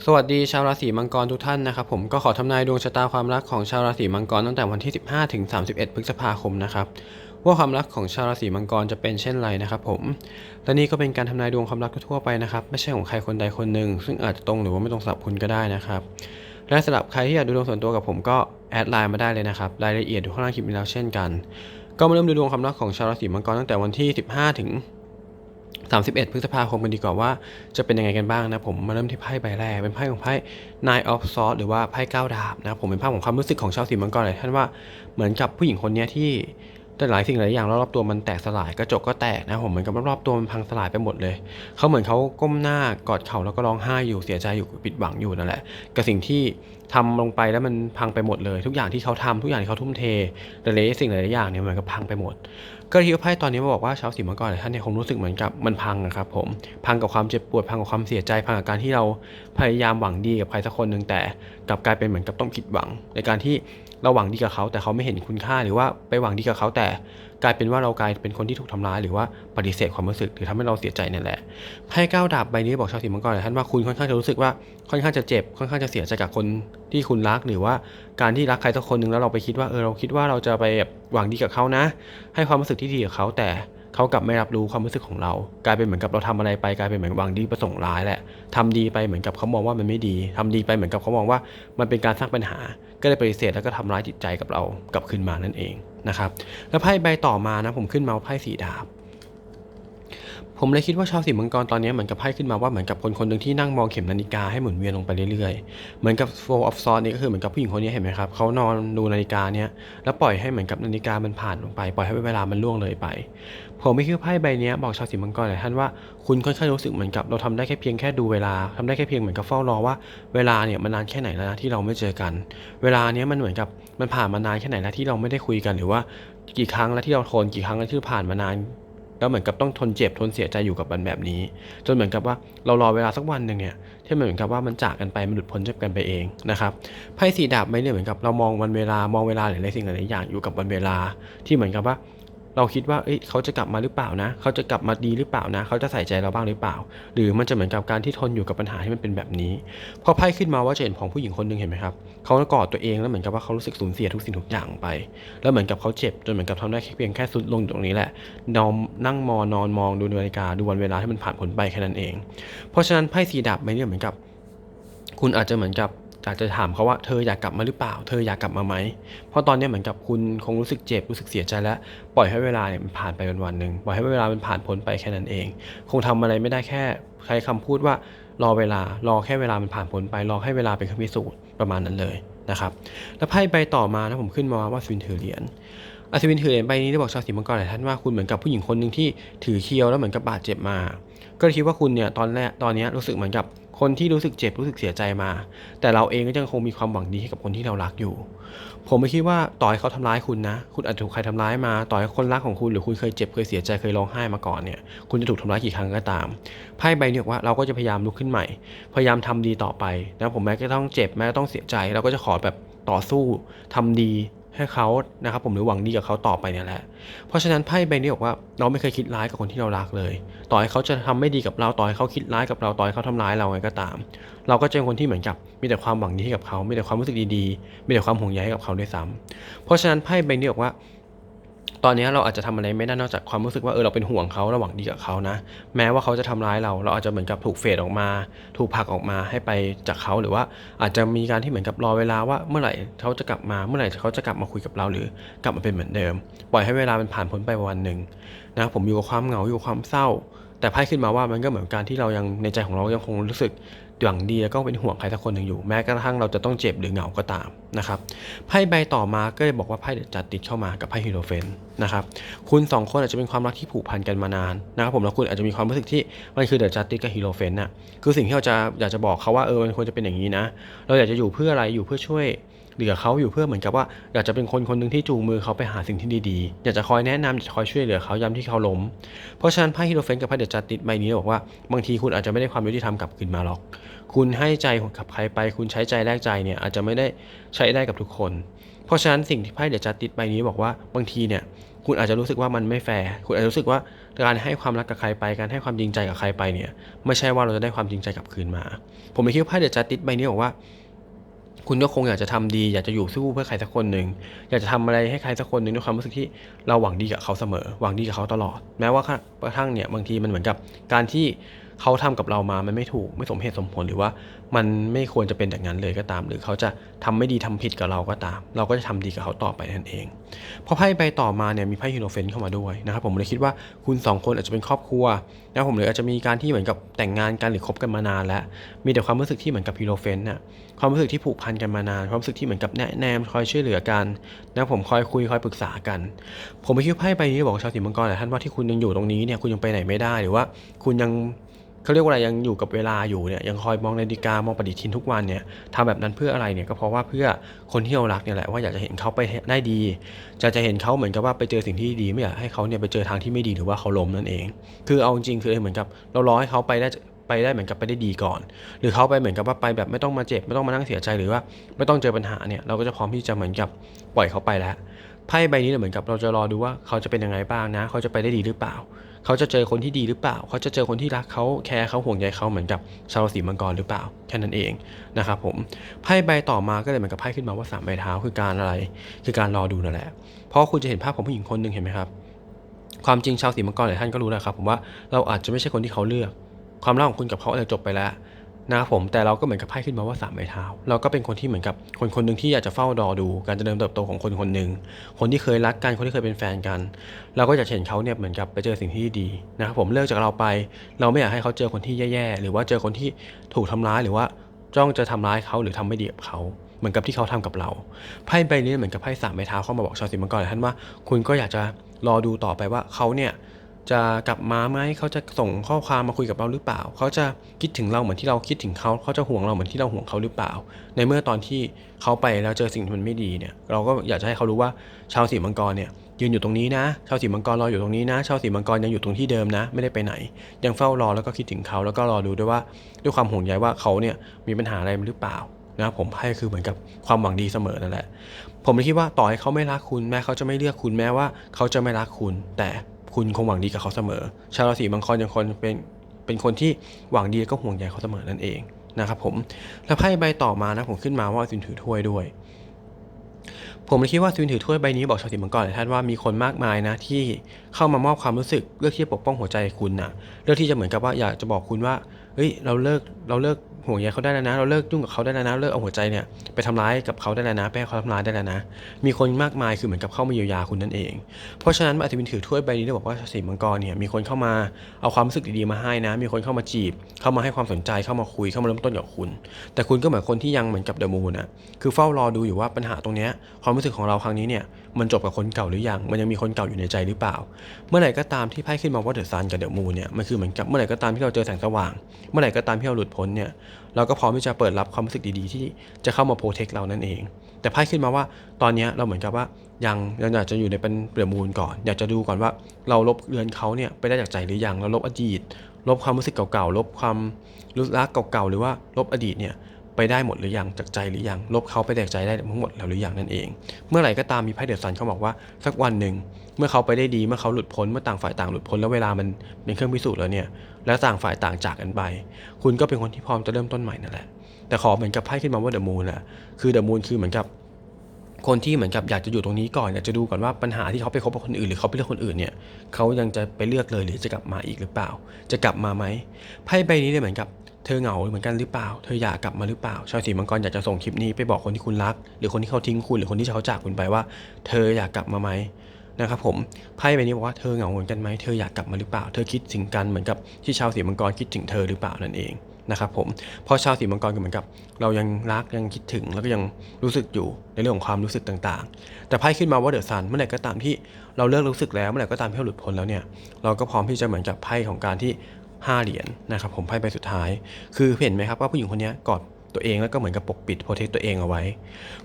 สวัสดีชาวราศีมังกรทุกท่านนะครับผมก็ขอทำนายดวงชะตาความรักของชาวราศีมังกรตั้งแต่วันที่ 15 ถึง 31 พฤษภาคมนะครับว่าความรักของชาวราศีมังกรจะเป็นเช่นไรนะครับผมและนี่ก็เป็นการทำนายดวงความรักทั่วไปนะครับไม่ใช่ของใครคนใดคนหนึ่งซึ่งอาจจะตรงหรือว่าไม่ตรงสำหรับคุณก็ได้นะครับและสำหรับใครที่อยากดูดวงส่วนตัวกับผมก็แอดไลน์มาได้เลยนะครับรายละเอียดอยู่ข้างล่างคลิปนี้แล้วเช่นกัน ก็มาเริ่มดูดวงความรักของชาวราศีมังกรตั้งแต่วันที่ 15 ถึง 31 พฤษภาคมกันดีกว่าว่าจะเป็นยังไงกันบ้างนะผมมาเริ่มที่ไพ่ใบแรก เป็นไพ่ของไพ่ Nine of Swords หรือว่าไพ่เก้าดาบนะผมเป็นภาพของความรู้สึกของชาวสีมังกรหลายท่านว่าเหมือนกับผู้หญิงคนนี้ที่ แต่หลายสิ่งหลายอย่างรอบๆตัวมันแตกสลายกระจกก็แตกนะผมเหมือนกับรอบๆตัวมันพังสลายไปหมดเลยเขาเหมือนเขาก้มหน้ากอดเข่าแล้วก็ร้องไห้อยู่เสียใจอยู่ผิดหวังอยู่นั่นแหละกับสิ่งที่ทำลงไปแล้วมันพังไปหมดเลย ทุกอย่างที่เขาทำทุกอย่างที่เขาทุ่มเทแต่เลยสิ่งหลายๆอย่างเนี่ยเหมือนกับพังไปหมด ก็ที่ไพ่ตอนนี้มาบอกว่าชาวสีมังกรท่านเนี่ยคงรู้สึกเหมือนกับมันพังนะครับผมพังกับความเจ็บปวดพังกับความเสียใจพังกับการที่เราพยายามหวังดีกับใครสักคนหนึ่งแต่กลับกลายเป็นเหมือนกับต้องผิดหวัง ในการที่ เราหวังดีกับเขาแต่เขาไม่เห็นคุณค่าหรือว่าไปหวังดีกับเขาแต่กลายเป็นว่าเรากลายเป็นคนที่ถูกทำร้ายหรือว่าปฏิเสธความรู้สึกหรือทำให้เราเสียใจนั่นแหละไพ่ก้าวดาบใบนี้บอกชาวสีมังกรหลายท่านว่าคุณค่อนข้างจะรู้สึกว่าค่อนข้างจะเจ็บค่อนข้างจะเสียใจกับคนที่คุณรักหรือว่าการที่รักใครสักคนหนึ่งแล้วเราไปคิดว่าเออเราคิดว่าเราจะไปหวังดีกับเขานะ ให้ความรู้สึกที่ดีกับเขาแต่ เขากลับไม่รับรู้ความรู้สึกของเรา กลายเป็นเหมือนกับเราทำอะไรไปกลายเป็นเหมือนวางดีประสงค์ร้ายแหละทำดีไปเหมือนกับเขามองว่ามันไม่ดีทำดีไปเหมือนกับเขามองว่ามันเป็นการสร้างปัญหา ก็เลยปฏิเสธแล้วก็ทำร้ายจิตใจกับเรากลับคืนมานั่นเองนะครับแล้วไพ่ใบต่อมานะผมขึ้นมาว่าไพ่สีดาบ ผมเลยคิดว่าชาวสีมังกรตอนนี้เหมือนกับไพ่ขึ้นมาว่าเหมือนกับคนคนหนึ่งที่นั่งมองเข็มนาฬิกาให้หมุนเวียนลงไปเรื่อยๆ เหมือนกับ four of swords นี่ก็คือเหมือนกับผู้หญิงคนนี้เห็นไหมครับเขานอนดูนาฬิกาเนี่ยแล้วปล่อยให้เหมือนกับนาฬิกามันผ่านลงไปปล่อยให้เวลามันล่วงเลยไป ผมไม่คิดว่าไพ่ใบนี้บอกชาวสีมังกรหลายท่านว่าคุณค่อนข้างรู้สึกเหมือนกับเราทำได้แค่เพียงแค่ดูเวลาทำได้แค่เพียงเหมือนกับเฝ้ารอว่าเวลาเนี่ยมันนานแค่ไหนแล้วนะที่เราไม่เจอกัน เวลาเนี้ยมันเหมือนกับมันผ่านมานานแค่ไหนแล้วที่เราไม่ได้คุยกันหรือว่ากี่ครั้งแล้วที่เราทนกี่ครั้งแล้วที่ผ่านมานาน แล้วเหมือนกับต้องทนเจ็บทนเสียใจอยู่กับมันแบบนี้ จนเหมือนกับว่าเรารอเวลาสักวันหนึ่งเนี่ยที่มันเหมือนกับว่ามันจากกันไปมันหลุดพ้นจากกันไปเองนะครับไพ่สีดาบไม่เนี่ยเหมือนกับเรามองวันเวลามองเวลาหรืออะไรสิ่งหลายอย่างอยู่กับวันเวลา ที่เหมือนกับว่า เราคิดว่าเอ้ยเขาจะกลับมาหรือเปล่านะ เขาจะกลับมาดีหรือเปล่านะ เขาจะใส่ใจเราบ้างหรือเปล่า หรือมันจะเหมือนกับการที่ทนอยู่กับปัญหาที่มันเป็นแบบนี้ พอไพ่ขึ้นมาว่าจะเห็นของผู้หญิงคนหนึ่งเห็นไหมครับ เขากอดตัวเองแล้วเหมือนกับว่าเขารู้สึกสูญเสียทุกสิ่งทุกอย่างไป แล้วเหมือนกับเขาเจ็บจนเหมือนกับทำได้แค่เพียงแค่สุดลงตรงนี้แหละ นอนนั่งมอนอนมองดูนาฬิกาดูวันเวลาที่มันผ่านพ้นไปแค่นั้นเอง เพราะฉะนั้นไพ่สีดับไม่เนี่ยเหมือนกับ คุณอาจจะเหมือนกับ อากจะถามเขาว่าเธออยากกลับมาหรือเปล่า เธออยากกลับมาไหม เพราะตอนนี้เหมือนกับคุณคงรู้สึกเจ็บรู้สึกเสียใจแล้ว ปล่อยให้เวลาเนี่ยมันผ่านไปวันวันหนึ่งปล่อยให้เวลามันผ่านพ้นไปแค่นั้นเอง คงทำอะไรไม่ได้แค่ใช้คำพูดว่ารอเวลารอแค่เวลามันผ่านพ้นไปรอให้เวลาเป็นครื่อพิสูจน์ประมาณนั้นเลยนะครับแล้วไพ่ใบต่อมานะผมขึ้นมาว่าสวินเทอร์เลียนอัศวินถือเหรียญใบนี้ได้บอกชาวสีมังกรหลายท่านว่าคุณเหมือนกับผู้หญิงคนหนึ่งที่ถือเคียวแล้วเหมือนกับบาดเจ็บมา ก็เลยคิดว่าคุณเนี่ยตอนแรกตอนนี้รู้สึกเหมือนกับ คนที่รู้สึกเจ็บรู้สึกเสียใจมา แต่เราเองก็ยังคงมีความหวังดีให้กับคนที่เรารักอยู่ ผมไม่คิดว่าต่อให้เขาทำร้ายคุณนะ คุณอาจจะถูกใครทำร้ายมา ต่อให้คนรักของคุณหรือคุณเคยเจ็บเคยเสียใจเคยร้องไห้มาก่อนเนี่ย คุณจะถูกทำร้ายกี่ครั้งก็ตามไพ่ใบนี้บอกว่าเราก็จะพยายามลุกขึ้นใหม่ พยายามทำดีต่อไปนะผมแม้ก็ต้องเจ็บแม้ก็ต้องเสียใจ เราก็จะขอแบบต่อสู้ทำดี ให้เขานะครับผมหรือหวังดีกับเขาต่อไปเนี่ยแหละ เพราะฉะนั้นไพ่ใบนี้บอกว่าเราไม่เคยคิดร้ายกับคนที่เรารักเลย ต่อให้เขาจะทำไม่ดีกับเราต่อให้เขาคิดร้ายกับเราต่อให้เขาทำร้ายเราไงก็ตาม เราก็จะเป็นคนที่เหมือนกับมีแต่ความหวังดีให้กับเขามีแต่ความรู้สึกดีๆมีแต่ความห่วงใยให้กับเขาด้วยซ้ำเพราะฉะนั้นไพ่ใบนี้บอกว่า ตอนนี้เราอาจจะทำอะไรไม่ได้นอกจากความรู้สึกว่าเออเราเป็นห่วงเขาเราหวังดีกับเขานะ แม้ว่าเขาจะทำร้ายเรา เราอาจจะเหมือนกับถูกเฟดออกมา ถูกผลักออกมาให้ไปจากเขาหรือว่าอาจจะมีการที่เหมือนกับรอเวลาว่าเมื่อไหร่เขาจะกลับมา เมื่อไหร่เขาจะกลับมาคุยกับเราหรือกลับมาเป็นเหมือนเดิม ปล่อยให้เวลามันผ่านพ้นไปวันหนึ่งนะผมอยู่กับความเหงาอยู่ความเศร้า แต่ไพ่ขึ้นมาว่ามันก็เหมือนการที่เรายังในใจของเรายังคงรู้สึกหวังดีแล้วก็เป็นห่วงใครสักคนหนึ่งอยู่ แม้กระทั่งเราจะต้องเจ็บหรือเหงาก็ตามนะครับไพ่ใบต่อมาก็เลยบอกว่าไพ่เดอะจัดติดเข้ามากับไพ่ฮีโรเฟนนะครับคุณสองคนอาจจะเป็นความรักที่ผูกพันกันมานานนะครับผมแล้วคุณอาจจะมีความรู้สึกที่มันคือเดอะจัดติดกับฮีโรเฟนน่ะคือสิ่งที่เราจะอยากจะบอกเขาว่าเออมันควรจะเป็นอย่างนี้นะ เราอยากจะอยู่เพื่ออะไรอยู่เพื่อช่วย เหลือเขาอยู่เพื่อเหมือนกับว่าอยากจะเป็นคนคนหนึ่งที่จูงมือเขาไปหาสิ่งที่ดีๆ อยากจะคอยแนะนำอยากจะคอยช่วยเหลือเขายามที่เขาล้ม เพราะฉะนั้นไพ่ฮีโรเฟนกับไพ่เดอะจัดติดใบนี้บอกว่าบางทีคุณอาจจะไม่ได้ความยุติธรรมกลับคืนมาหรอก คุณให้ใจกับใครไป คุณใช้ใจแลกใจเนี่ยอาจจะไม่ได้ใช้ได้กับทุกคน เพราะฉะนั้นสิ่งที่ไพ่เดอะจัดติสใบนี้บอกว่าบางทีเนี่ยคุณอาจจะรู้สึกว่ามันไม่แฟร์ คุณอาจจะรู้สึกว่าการให้ความรักกับใครไป การให้ความจริงใจกับใครไปเนี่ย ไม่ใช่ว่าเราจะได้ความจริงใจกลับคืนมา ผมเลยคิดว่าไพ่เดอะจัดติสใบนี้บอกว่า คุณก็คงอยากจะทำดี อยากจะอยู่สู้เพื่อใครสักคนหนึ่งอยากจะทำอะไรให้ใครสักคนหนึ่งด้วยความรู้สึกที่เราหวังดีกับเขาเสมอหวังดีกับเขาตลอด แม้ว่ากระทั่งเนี่ยบางทีมันเหมือนกับการที่ เขาทำกับเรามามันไม่ถูกไม่สมเหตุสมผลหรือว่า มันไม่ควรจะเป็นอย่างนั้นเลยก็ตาม หรือเขาจะทำไม่ดีทำผิดกับเราก็ตาม เราก็จะทำดีกับเขาต่อไปนั่นเองพอไพ่ใบต่อมาเนี่ยมีไพ่ฮีโรเฟนเข้ามาด้วยนะครับผมเลยคิดว่าคุณสองคนอาจจะเป็นครอบครัวนะผมหรืออาจจะมีการที่เหมือนกับแต่งงานกันหรือคบกันมานานแล้ว มีแต่ความรู้สึกที่เหมือนกับฮีโรเฟนน่ะความรู้สึกที่ผูกพันกันมานาน ความรู้สึกที่เหมือนกับแนะแนมคอยช่วยเหลือกันนะผมคอยคุยคอยปรึกษากัน ผมไปคิดไพ่ใบนี้บอกชาวสีมังกรหลายท่านว่าที่คุณยังอยู่ตรงนี้เนี่ยคุณยังไปไหนไม่ได้หรือว่า คุณยัง เขาเรียกว่าอะไรยังอยู่กับเวลาอยู่เนี่ยยังคอยมองนาฬิกามองปฏิทินทุกวันเนี่ยทำแบบนั้นเพื่ออะไรเนี่ยก็เพราะว่าเพื่อคนที่เรารักเนี่ยแหละว่าอยากจะเห็นเขาไปได้ดี จะจะเห็นเขาเหมือนกับว่าไปเจอสิ่งที่ดีไม่อยากให้เขาเนี่ยไปเจอทางที่ไม่ดีหรือว่าเขาล้มนั่นเอง คือเอาจริงคือเหมือนกับเรารอให้เขาไปได้ไปได้เหมือนกับไปได้ดีก่อน หรือเขาไปเหมือนกับว่าไปแบบไม่ต้องมาเจ็บไม่ต้องมานั่งเสียใจหรือว่าไม่ต้องเจอปัญหาเนี่ยเราก็จะพร้อมที่จะเหมือนกับปล่อยเขาไปแล้วไพ่ใบนี้เนี่ยเหมือนกับเราจะรอดูว่าเขาจะเป็นยังไงบ้างนะ เขาจะไปได้ดีหรือเปล่า เขาจะเจอคนที่ดีหรือเปล่า เขาจะเจอคนที่รักเขาแคร์เขาห่วงใยเขาเหมือนกับชาวสีมังกรหรือเปล่า แค่นั้นเองนะครับผมไพ่ใบต่อมาก็เลยเหมือนกับไพ่ขึ้นมาว่าสามใบเท้าคือการอะไร คือการรอดูนั่นแหละ เพราะคุณจะเห็นภาพของผู้หญิงคนหนึ่งเห็นไหมครับ ความจริงชาวสีมังกรหลายท่านก็รู้แล้วครับผมว่าเราอาจจะไม่ใช่คนที่เขาเลือก ความรักของคุณกับเขาอาจจะจบไปแล้ว นะครับผมแต่เราก็เหมือนกับไพ่ขึ้นมาว่าสามใบเท้า เราก็เป็นคนที่เหมือนกับคนคนหนึ่งที่อยากจะเฝ้ารอดูการเจริญเติบโตของคนคนหนึ่งคนที่เคยรักกันคนที่เคยเป็นแฟนกัน เราก็อยากเห็นเขาเนี่ยเหมือนกับไปเจอสิ่งที่ดีนะครับผมเลิกจากเราไป เราไม่อยากให้เขาเจอคนที่แย่ๆหรือว่าเจอคนที่ถูกทำร้ายหรือว่าจ้องจะทำร้ายเขาหรือทำไม่ดีกับเขาเหมือนกับที่เขาทำกับเราไพ่ใบนี้เหมือนกับไพ่สามใบเท้าเข้ามาบอกชาวสีมังกรท่านว่า คุณก็อยากจะรอดูต่อไปว่าเขาเนี่ย จะกลับมาไหมเขาจะส่งข้อความมาคุยกับเราหรือเปล่า เขาจะคิดถึงเราเหมือนที่เราคิดถึงเขาเขาจะห่วงเราเหมือนที่เราห่วงเขาหรือเปล่า ในเมื่อตอนที่เขาไปแล้วเจอสิ่งที่มันไม่ดีเนี่ย เราก็อยากจะให้เขารู้ว่าชาวสีมังกรเนี่ยยืนอยู่ตรงนี้นะ ชาวสีมังกรรออยู่ตรงนี้นะ ชาวสีมังกรยังอยู่ตรงที่เดิมนะ ไม่ได้ไปไหน ยังเฝ้ารอแล้วก็คิดถึงเขาแล้วก็รอดูด้วยว่าด้วยความห่วงใยว่าเขาเนี่ยมีปัญหาอะไรหรือเปล่านะผมให้คือเหมือนกับความหวังดีเสมอนั่นแหละ ผมคิดว่าต่อให้เขาไม่รักคุณแม้เขาจะไม่เลือกคุณแม้ว่าเขาจะไม่รักคุณ แต่ คุณคงหวังดีกับเขาเสมอ ชาวราศีมังกรยังคนเป็นเป็นคนที่หวังดีก็ห่วงใยเขาเสมอนั่นเองนะครับผมแล้วไพ่ใบต่อมานะผมขึ้นมาว่าสินถือถ้วยด้วย ผมคิดว่าสินถือถ้วยใบนี้บอกชาวราศีมังกรหลายท่านว่ามีคนมากมายนะที่เข้ามามอบความรู้สึกเลือกที่จะปกป้องหัวใจคุณนะเลือกที่จะเหมือนกับว่าอยากจะบอกคุณว่าเฮ้ยเราเลิกเราเลิก ห่วงใยเขาได้แล้วนะ เราเลิกยุ่งกับเขาได้แล้วนะ เลิกเอาหัวใจเนี่ยไปทำร้ายกับเขาได้แล้วนะ ไปให้เขาทำร้ายได้แล้วนะ มีคนมากมายคือเหมือนกับเข้ามาเยียวยาคุณนั่นเอง เพราะฉะนั้นอาจจะเป็นถือถ้วยใบนี้ได้บอกว่าสีมังกรเนี่ยมีคนเข้ามาเอาความรู้สึกดีๆมาให้นะ มีคนเข้ามาจีบ เข้ามาให้ความสนใจ เข้ามาคุย เข้ามาเริ่มต้นกับคุณ แต่คุณก็เหมือนคนที่ยังเหมือนกับเดอะมูนอะคือเฝ้ารอดูอยู่ว่าปัญหาตรงเนี้ยความรู้สึกของเราครั้งนี้เนี่ยมันจบกับคนเก่าหรือยัง มันยังมีคนเก่าอยู่ในใจหรือเปล่า เมื่อไหร่ก็ตามที่ไพ่ขึ้นมาว่าเดอะซันกับเดอะมูนเนี่ยมันคือเหมือนกับเมื่อไหร่ก็ตามที่เราเจอแสงสว่าง เมื่อไหร่ก็ตามที่เราหลุดพ้นเนี่ยเราก็พร้อมที่จะเปิดรับความรู้สึกดีๆ ที่จะเข้ามาโปรเทคเรานั่นเอง แต่ไพ่ขึ้นมาว่าตอนนี้เราเหมือนกับว่ายังยังอยากจะอยู่ในเป็นเปลือมูลก่อน อยากจะดูก่อนว่าเราลบเลือนเขาเนี่ยไปได้จากใจหรือยังเราลบอดีต ลบความรู้สึกเก่าๆลบความรู้รักเก่าๆหรือว่าลบอดีตเนี่ย ไปได้หมดหรือยังจากใจหรือยังลบเขาไปจากใจได้ทั้งหมดแล้วหรือยังนั่นเอง เมื่อไหร่ก็ตามมีไพ่เดือดซันเขาบอกว่าสักวันหนึ่งเมื่อเขาไปได้ดีเมื่อเขาหลุดพ้นเมื่อต่างฝ่ายต่างหลุดพ้นแล้วเวลามันเป็นเครื่องพิสูจน์แล้วเนี่ยแล้วต่างฝ่ายต่างจากกันไป คุณก็เป็นคนที่พร้อมจะเริ่มต้นใหม่นั่นแหละแต่ขอเหมือนกับไพ่ขึ้นมาว่าเดอะมูนแหละคือเดอะมูนคือเหมือนกับคนที่เหมือนกับอยากจะอยู่ตรงนี้ก่อนอยากจะดูก่อนว่าปัญหาที่เขาไปคบกับคนอื่นหรือเขาไปเลือกคนอื่นเนี่ยเขายังจะไปเลือกเลยหรือจะกลับมาอีกหรือเปล่า จะกลับมาไหมไพ่ใบนี้เนี่ยเหมือนกับ เธอเหงาเหมือนกันหรือเปล่า เธออยากกลับมาหรือเปล่า ชาวสีมังกรอยากจะส่งคลิปนี้ไปบอกคนที่คุณรัก หรือคนที่เขาทิ้งคุณหรือคนที่เขาจากคุณไปว่า เธออยากกลับมาไหมนะครับผมไพ่ใบนี้บอกว่าเธอเหงาเหมือนกันไหมเธออยากกลับมาหรือเปล่า เธอคิดถึงกันเหมือนกับที่ชาวสีมังกรคิดถึงเธอหรือเปล่านั่นเองนะครับผมเพราะชาวสีมังกรก็เหมือนกับ เรายังรักยังคิดถึงแล้วก็ยังรู้สึกอยู่ในเรื่องของความรู้สึกต่างๆ แต่ไพ่ขึ้นมาว่าเดือะซันเมื่อไหร่ก็ตามที่เราเลิกรู้สึกแล้วเมื่อไหร่ก็ตามที่เราหลุดพ้นแล้วเนี่ยเราก็พร้อมที่จะเหมือนกับไพ่ของการที่ ห้าเหรียญนะครับผมไพ่ใบสุดท้าย คือเห็นไหมครับว่าผู้หญิงคนนี้กอดตัวเองแล้วก็เหมือนกับปกปิดโปรเทคตัวเองเอาไว้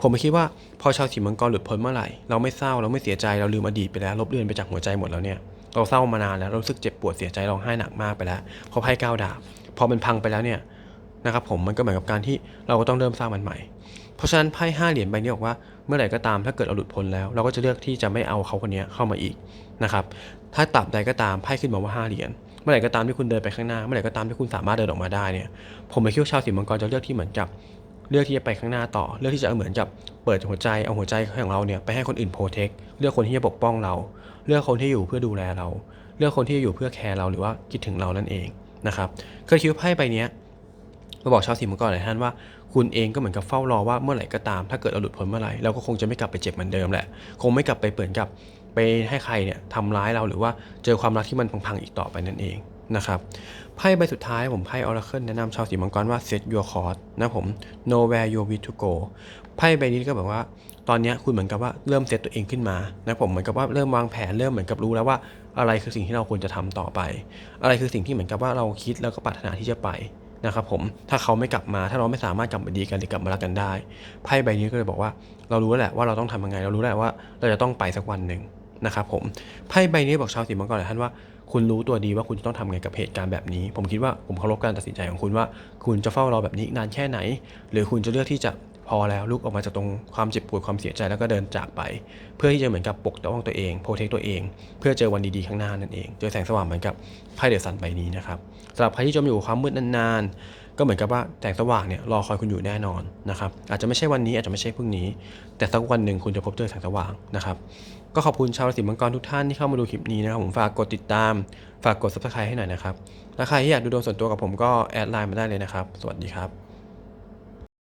ผมคิดว่าพอชาวสีมังกรหลุดพ้นเมื่อไหร่ เราไม่เศร้าเราไม่เสียใจเราลืมอดีตไปแล้วลบเลือนไปจากหัวใจหมดแล้วเนี่ยเราเศร้ามานานแล้วเรารู้สึกเจ็บปวดเสียใจร้องไห้หนักมากไปแล้วเพราไพ่ก้าวดาบพอมันพังไปแล้วเนี่ยนะครับผมมันก็เหมือนกับการที่เราก็ต้องเริ่มสร้างมันใหม่ เพราะฉะนั้นไพ่ห้าเหรียญใบนี้บอกว่าเมื่อไหร่ก็ตามถ้าเกิดเราหลุดพ้นแล้ว เราก็จะเลือกที่จะไม่เอาเขาคนนี้เข้ามาอีกนะครับถ้าตราบใดก็ตามไพ่ขึ้นมาว่าห้าเหรียญ เมื่อไหร่ก็ตามที่คุณเดินไปข้างหน้า เมื่อไหร่ก็ตามที่คุณสามารถเดินออกมาได้เนี่ย ผมเลยคิดว่าชาวสีมังกรจะเลือกที่เหมือนกับเลือกที่จะไปข้างหน้าต่อ เลือกที่จะเหมือนกับเปิดหัวใจ เอาหัวใจของเราเนี่ยไปให้คนอื่นโปรเทค เลือกคนที่จะปกป้องเรา เลือกคนที่อยู่เพื่อดูแลเรา เลือกคนที่อยู่เพื่อแคร์เราหรือว่าคิดถึงเรานั่นเองนะครับ เคยคิดว่าไพ่ใบเนี้ยมาบอกชาวสีมังกรหลายท่านว่าคุณเองก็เหมือนกับเฝ้ารอว่าเมื่อไหร่ก็ตาม ถ้าเกิดเราหลุดพ้นเมื่อไหร่เราก็คงจะไม่กลับไปเจ็บเหมือนเดิมแหละ คงไม่กลับไปเปิดกับ ไปให้ใครเนี่ยทำร้ายเราหรือว่าเจอความรักที่มันพังๆอีกต่อไปนั่นเองนะครับไพ่ใบสุดท้ายผมไพ่ Oracle แนะนำชาวสีมังกรว่า set your course นะผม know where you wish to go ไพ่ใบนี้ก็แบบว่า ตอนนี้คุณเหมือนกับว่าเริ่มเซตตัวเองขึ้นมานะผมเหมือนกับว่าเริ่มวางแผนเริ่มเหมือนกับรู้แล้วว่าอะไรคือสิ่งที่เราควรจะทำต่อไป อะไรคือสิ่งที่เหมือนกับว่าเราคิดแล้วก็ปรารถนาที่จะไปนะครับผมถ้าเขาไม่กลับมาถ้าเราไม่สามารถกลับมาดีกันหรือกลับมารักกันได้ไพ่ใบนี้ก็เลยบอกว่า เรารู้แล้วแหละว่าเราต้องทำยังไง เรารู้แล้วว่าเราจะต้องไปสักวันหนึ่ง นะครับผมไพ่ใบนี้บอกชาวสีมังกรหลายท่านว่าคุณรู้ตัวดีว่าคุณจะต้องทำไงกับเหตุการณ์แบบนี้ ผมคิดว่าผมเคารพการตัดสินใจของคุณว่า คุณจะเฝ้ารอแบบนี้นานแค่ไหน หรือคุณจะเลือกที่จะพอแล้วลุกออกมาจากตรงความเจ็บปวดความเสียใจแล้วก็เดินจากไป เพื่อที่จะเหมือนกับปกป้องตัวเองโปรเทคตัวเอง เพื่อเจอวันดีๆข้างหน้านั่นเอง เจอแสงสว่างเหมือนกับไพ่เดอะซันใบนี้นะครับสำหรับใครที่จมอยู่ความมืดนานๆ ก็เหมือนกับว่าแสงสว่างเนี่ยรอคอยคุณอยู่แน่นอนนะครับอาจจะไม่ใช่วันนี้อาจจะไม่ใช่พรุ่งนี้ แต่สักวันหนึ่งคุณจะพบเจอแสงสว่างนะครับ ก็ขอบคุณชาวราศีมังกรทุกท่านที่เข้ามาดูคลิปนี้นะครับผมฝากกดติดตาม ฝากกด subscribe ให้หน่อยนะครับ และใครที่อยากดูดวงส่วนตัวกับผมก็แอดไลน์มาได้เลยนะครับ สวัสดีครับ